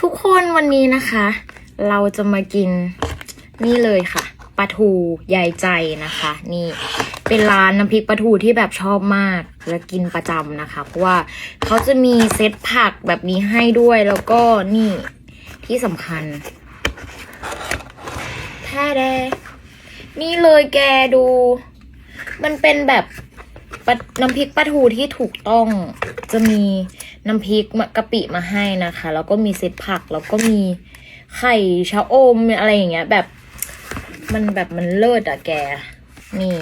ทุกคนวันนี้นะคะ เราจะมากินนี่เลยค่ะปลาทูยายใจนะคะ นี่เป็นร้านน้ำพริกปลาทูที่แบบชอบมากและกินประจำนะคะ เพราะว่าเขาจะมีเซตผักแบบนี้ให้ด้วยแล้วก็นี่ที่สำคัญแท้แดนี่เลยแกดู มันเป็นแบบ น้ำพริกปลาทูที่ถูกต้องจะมีน้ำพริกกะปิมาให้นะคะ แล้วก็มีเซตผักแล้วก็มีไข่ชะอมอะไรอย่างเงี้ย แบบมันแบบมันเลิศอะแก นี่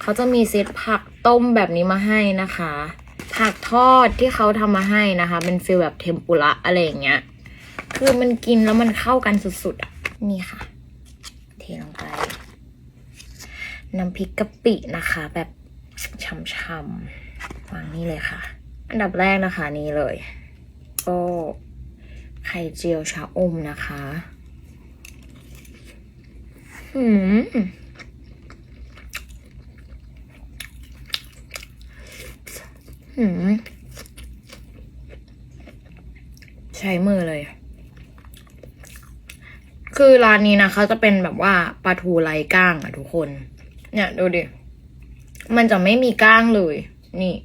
เขาจะมีเซตผักต้มแบบนี้มาให้นะคะ ผักทอดที่เขาทำมาให้นะคะ เป็นฟีลแบบเทมปุระอะไรอย่างเงี้ย คือมันกินแล้วมันเข้ากันสุดๆอะนี่ค่ะ เทลงไปน้ำพริกกะปินะคะ แบบ ช่ำๆวางนี่เลยค่ะ อันดับแรกนะคะนี่เลย ก็ไข่เจียวชาอมนะคะอืมอืมใช้มือเลย คือร้านนี้นะคะจะเป็นแบบว่าปลาทูไร้ก้างอะทุกคน เนี่ยดูดิ มันจะไม่มีก้างเลย นี่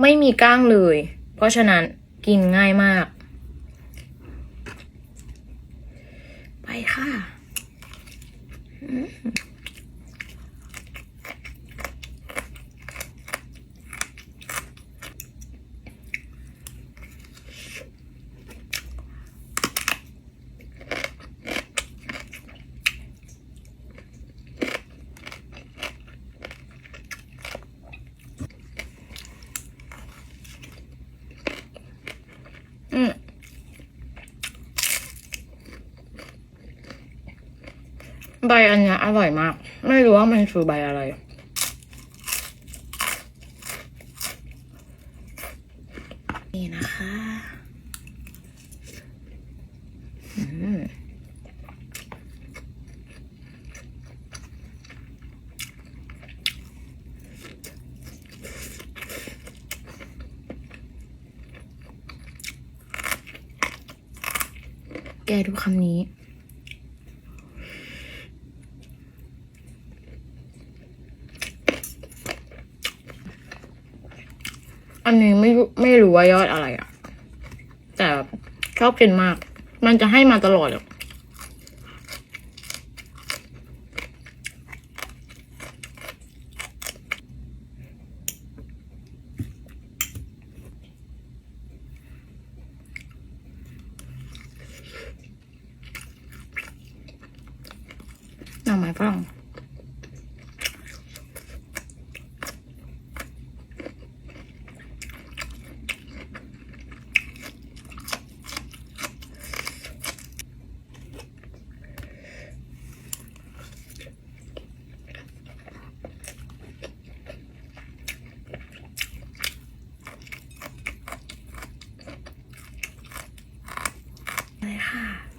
ไม่มีก้างเลย เพราะฉะนั้นกินง่ายมาก ไปค่ะ อืม ใบอันเนี้ยอร่อยมาก ไม่รู้ว่ามันคือใบอะไร นี่นะคะแกดูคำนี้ อันนี้ไม่ไม่รู้ว่ายอดอะไรอะแต่ชอบกินมาก มันจะให้มาตลอดอะหน่อไม้ฝรั่ง เลยค่ะ